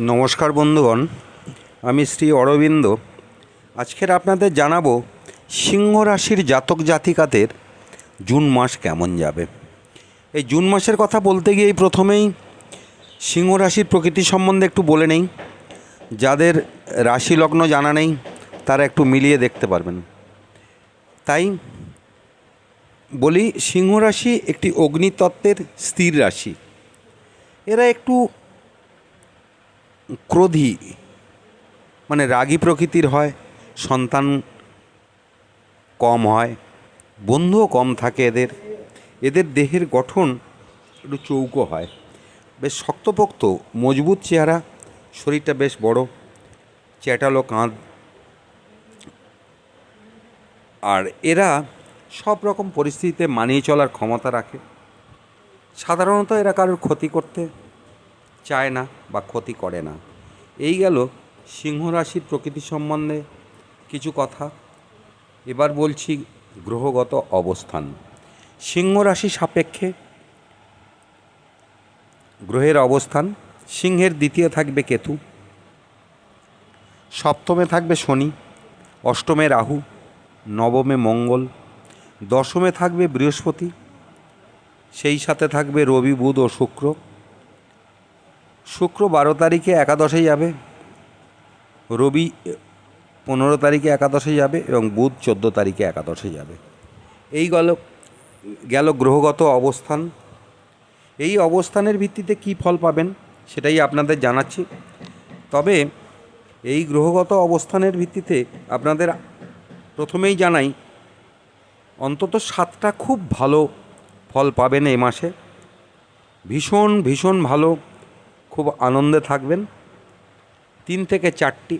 নমস্কার বন্ধুগণ, আমি শ্রী অরবিন্দ। আজকের আপনাদের জানাব সিংহ রাশির জাতক জাতিকাদের জুন মাস কেমন যাবে। এই জুন মাসের কথা বলতে গিয়েই প্রথমেই সিংহ রাশির প্রকৃতি সম্বন্ধে একটু বলে নেই। যাদের রাশি লগ্ন জানা নেই, তারা একটু মিলিয়ে দেখতে পারবেন। তাই বলি, সিংহ রাশি একটি অগ্নিতত্ত্বের স্থির রাশি। এরা একটু ক্রোধী মানে রাগী প্রকৃতির হয়, সন্তান কম হয়, বন্ধুও কম থাকে এদের এদের দেহের গঠন একটু চৌকো হয়। বেশ শক্তপোক্ত, মজবুত চেহারা, শরীরটা বেশ বড়, চ্যাটালো কাঁধ। আর এরা সব রকম পরিস্থিতিতে মানিয়ে চলার ক্ষমতা রাখে। সাধারণত এরা কারোর ক্ষতি করতে চায় না বা ক্ষতি করে না। এই গেল সিংহ রাশির প্রকৃতি সম্বন্ধে কিছু কথা। এবার বলছি গ্রহগত অবস্থান। সিংহ রাশি সাপেক্ষে গ্রহের অবস্থান, সিংহের দ্বিতীয় থাকবে কেতু, সপ্তমে থাকবে শনি, অষ্টমে রাহু, নবমে মঙ্গল, দশমে থাকবে বৃহস্পতি, সেই সাথে থাকবে রবি, বুধ ও শুক্র। শুক্র বারো তারিখে একাদশে যাবে, রবি পনেরো তারিখে একাদশে যাবে এবং বুধ চোদ্দ তারিখে একাদশে যাবে। এই গেল গেল গ্রহগত অবস্থান। এই অবস্থানের ভিত্তিতে কি ফল পাবেন সেটাই আপনাদের জানাচ্ছি। তবে এই গ্রহগত অবস্থানের ভিত্তিতে আপনাদের প্রথমেই জানাই, অন্তত সাতটা খুব ভালো ফল পাবেন এই মাসে। ভীষণ ভীষণ ভালো খুব আনন্দে থাকবেন। তিন থেকে চারটি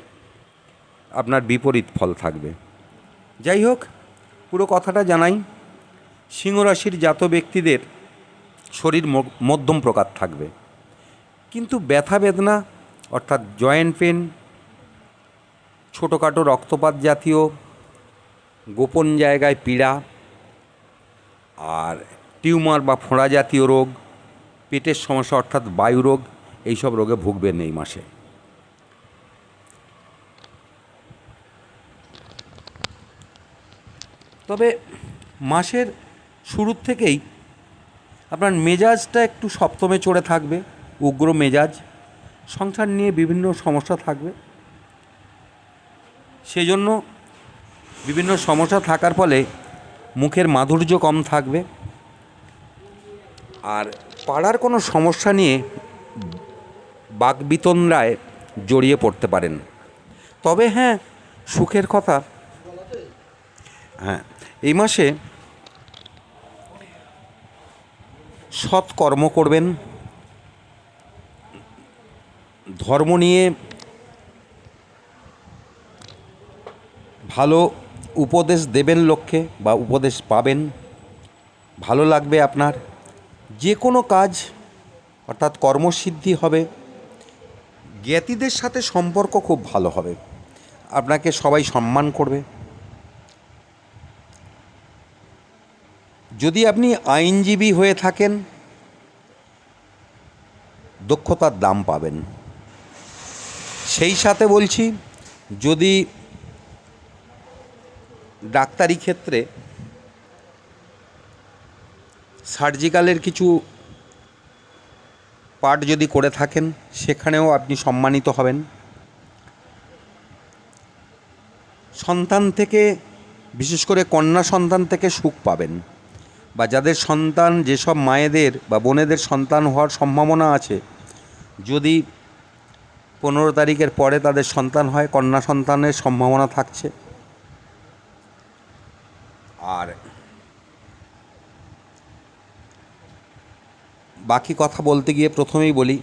আপনার বিপরীত ফল থাকবে। যাই হোক, পুরো কথাটা জানাই, সিংহরাশির জাত ব্যক্তিদের শরীর মধ্যম প্রকার থাকবে। কিন্তু ব্যথা বেদনা, অর্থাৎ জয়েন্ট পেন, ছোটোখাটো রক্তপাত জাতীয়, গোপন জায়গায় পীড়া, আর টিউমার বা ফোঁড়া জাতীয় রোগ, পেটের সমস্যা, অর্থাৎ বায়ু রোগ এইসব রোগে ভুগবেন এই মাসে। তবে মাসের শুরুর থেকেই আপনার মেজাজটা একটু সপ্তমে চড়ে থাকবে, উগ্র মেজাজ, সংসার নিয়ে বিভিন্ন সমস্যা থাকবে। সেজন্য বিভিন্ন সমস্যা থাকার ফলে মুখের মাধুর্য কম থাকবে। আর পাড়ার কোনো সমস্যা নিয়ে বাকবিতন্দ্রায় জড়িয়ে পড়তে পারেন। তবে হ্যাঁ সুখের কথা। হ্যাঁ এই মাসে সৎ কর্ম করবেন। ধর্ম নিয়ে ভালো উপদেশ দেবেন লক্ষ্যে বা উপদেশ পাবেন। ভালো লাগবে আপনার। যে কোনো কাজ অর্থাৎ কর্মসিদ্ধি হবে। জ্ঞাতিদের সাথে সম্পর্ক খুব ভালো হবে। আপনাকে সবাই সম্মান করবে। যদি আপনি আইনজীবী হয়ে থাকেন, দক্ষতার দাম পাবেন। সেই সাথে বলছি, যদি ডাক্তারি ক্ষেত্রে সার্জিক্যালের কিছু পার্ট যদি করে থাকেন, সেখানেও আপনি সম্মানিত হবেন। সন্তান থেকে, বিশেষ করে কন্যা সন্তান থেকে সুখ পাবেন। বা যাদের সন্তান, যেসব মায়েদের বা বোনেদের সন্তান হওয়ার সম্ভাবনা আছে, যদি পনেরো তারিখের পরে তাদের সন্তান হয়, কন্যা সন্তানের সম্ভাবনা থাকছে। আর বাকি কথা বলতে গিয়ে প্রথমেই বলি,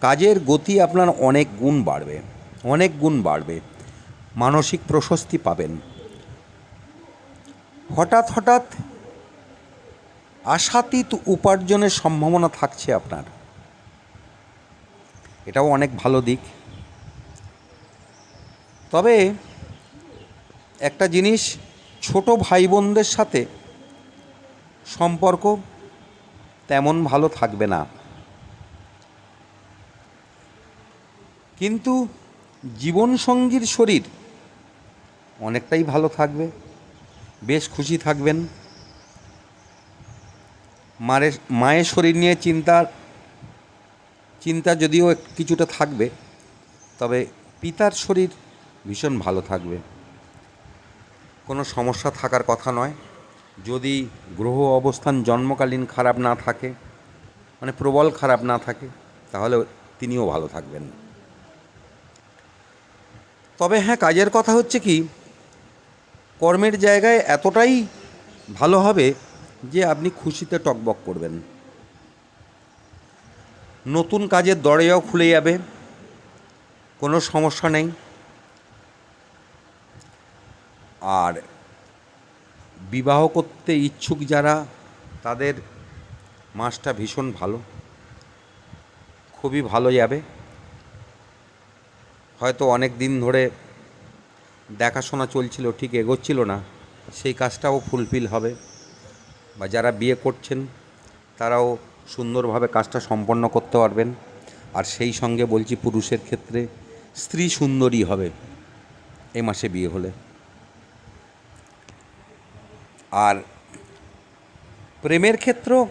কাজের গতি আপনার অনেক গুণ বাড়বে, অনেক গুণ বাড়বে। মানসিক প্রশস্তি পাবেন। হঠাৎ হঠাৎ আশাতীত উপার্জনের সম্ভাবনা থাকছে আপনার। এটাও অনেক ভালো দিক। তবে একটা জিনিস, ছোট ভাই বোনদের সাথে সম্পর্ক তেমন ভালো থাকবে না। কিন্তু জীবনসঙ্গীর শরীর অনেকটাই ভালো থাকবে, বেশ খুশি থাকবেন। মায়ের মায়ের শরীর নিয়ে চিন্তার চিন্তা যদিও কিছুটা থাকবে, তবে পিতার শরীর ভীষণ ভালো থাকবে। কোনো সমস্যা থাকার কথা নয়। যদি গ্রহ অবস্থান জন্মকালীন খারাপ না থাকে মানে প্রবল খারাপ না থাকে, তাহলে তিনিও ভালো থাকবেন। তবে হ্যাঁ কাজের কথা হচ্ছে কি, কর্মের জায়গায় এতটাই ভালো হবে যে আপনি খুশিতে টকবক করবেন। নতুন কাজের দরজাও খুলে যাবে, কোনো সমস্যা নেই। আর বিবাহ করতে ইচ্ছুক যারা, তাদের মাসটা ভীষণ ভালো। খুবই ভালো যাবে। হয়তো অনেক দিন ধরে দেখাশোনা চলছিল, ঠিক এগোচ্ছিল না। সেই কাজটাও ফুলফিল হবে। বা যারা বিয়ে করছেন, তারাও সুন্দরভাবে কাজটা সম্পন্ন করতে পারবেন। আর সেই সঙ্গে বলছি পুরুষের ক্ষেত্রে, স্ত্রী সুন্দরী হবে। এ মাসে বিয়ে হলে। আর প্রেমের ক্ষেত্র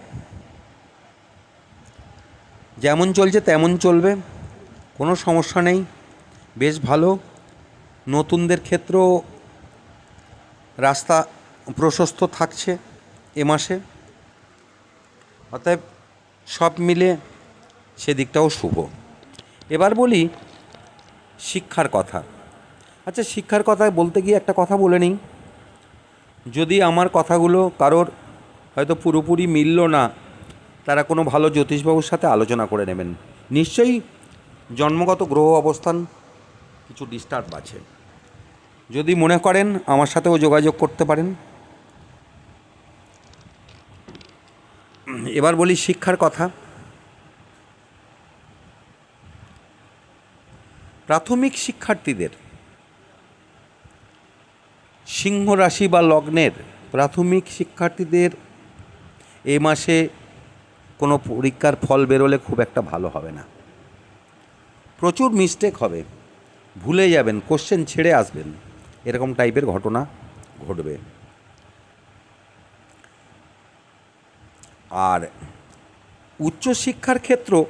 যেমন চলছে তেমন চলবে, কোনো সমস্যা নেই। বেশ ভালো। নতুনদের ক্ষেত্রেও রাস্তা প্রশস্ত থাকছে এ মাসে। অতএব সব মিলে সেদিকটাও শুভ। এবার বলি শিক্ষার কথা। আচ্ছা শিক্ষার কথা বলতে গিয়ে একটা কথা বলে নিই। যদি আমার কথাগুলো কারোর হয়তো পুরোপুরি মিলল না, তারা কোনো ভালো জ্যোতিষবাবুর সাথে আলোচনা করে নেবেন। নিশ্চয়ই জন্মগত গ্রহ অবস্থান কিছু ডিস্টার্ব আছে। যদি মনে করেন আমার সাথেও যোগাযোগ করতে পারেন। এবার বলি শিক্ষার কথা। প্রাথমিক শিক্ষার্থীদের সিংহ রাশি বা লগ্নের প্রাথমিক শিক্ষার্থীদের এ মাসে কোনো পরীক্ষার ফল বেরোলে খুব একটা ভালো হবে না। প্রচুর মিস্টেক হবে। ভুলে যাবেন কোশ্চেন ছেড়ে আসবেন। এরকম টাইপের ঘটনা ঘটবে। আর উচ্চশিক্ষার ক্ষেত্র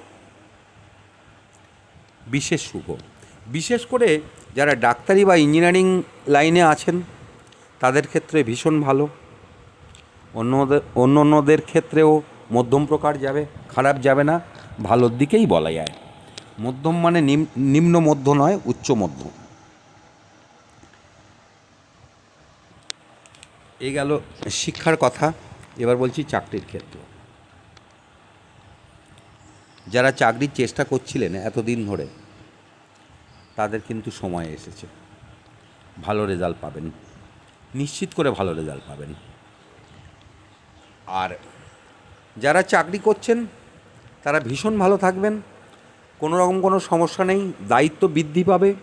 বিশেষ শুভ। বিশেষ করে যারা ডাক্তারি বা ইঞ্জিনিয়ারিং লাইনে আছেন তাদের ক্ষেত্রে ভীষণ ভালো। অন্যদের অন্য অন্যদের ক্ষেত্রেও মধ্যম প্রকার যাবে, খারাপ যাবে না, ভালোর দিকেই বলা যায়। মধ্যম মানে নিম- নিম্ন মধ্য নয়, উচ্চ মধ্য। এই গেল শিক্ষার কথা, এবার বলছি চাকরির ক্ষেত্র। যারা চাকরির চেষ্টা করছিলেন এতদিন ধরে, তাদের কিন্তু সময় এসেছে। ভালো রেজাল্ট পাবেন। নিশ্চিত করে ভালো রেজাল্ট পাবেন। আর যারা চাকরি করছেন, তারা ভীষণ ভালো থাকবেন। কোনো রকম কোনো সমস্যা নেই, দায়িত্ব বৃদ্ধি পাবে।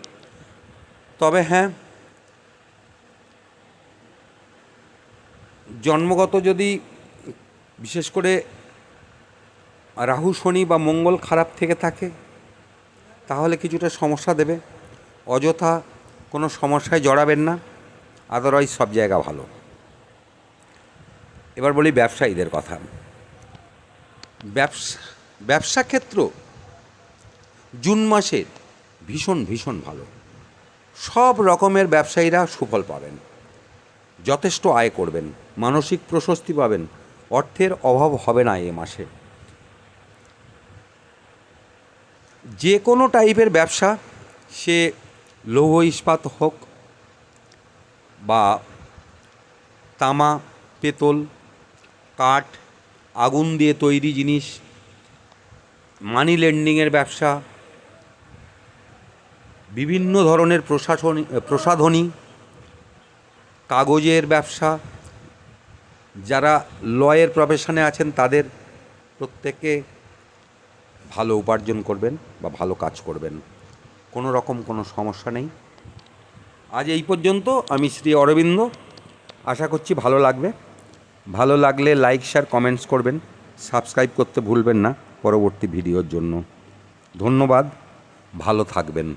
তবে হ্যাঁ জন্মগত যদি বিশেষ করে রাহু, শনি বা মঙ্গল খারাপ থেকে থাকে, তাহলে কিছুটা সমস্যা দেবে। অযথা কোনো সমস্যায় জড়াবেন না। আদারওয়াইজ সব জায়গা ভালো। এবার বলি ব্যবসায়ীদের কথা। ব্যবসা ব্যবসা ক্ষেত্র জুন মাসের ভীষণ ভীষণ ভালো। সব রকমের ব্যবসায়ীরা সুফল পাবেন। যথেষ্ট আয় করবেন, মানসিক প্রশস্তি পাবেন, অর্থের অভাব হবে না এ মাসে। যে কোনো টাইপের ব্যবসা, সে লৌহ ইস্পাত হোক বা তামা, পেতল, কাঠ, আগুন দিয়ে তৈরি জিনিস মানি লেন্ডিংয়ের ব্যবসা, বিভিন্ন ধরনের প্রশাসনী, প্রসাধনী, কাগজের ব্যবসা, যারা লয়ের প্রফেশনে আছেন তাদের প্রত্যেকে ভালো উপার্জন করবেন বা ভালো কাজ করবেন। কোনো রকম কোনো সমস্যা নেই। আজ এই পর্যন্ত, আমি শ্রী অরবিন্দ। আশা করছি ভালো লাগবে। ভালো লাগলে লাইক শেয়ার কমেন্টস করবেন। সাবস্ক্রাইব করতে ভুলবেন না পরবর্তী ভিডিওর জন্য। ধন্যবাদ। ভালো থাকবেন।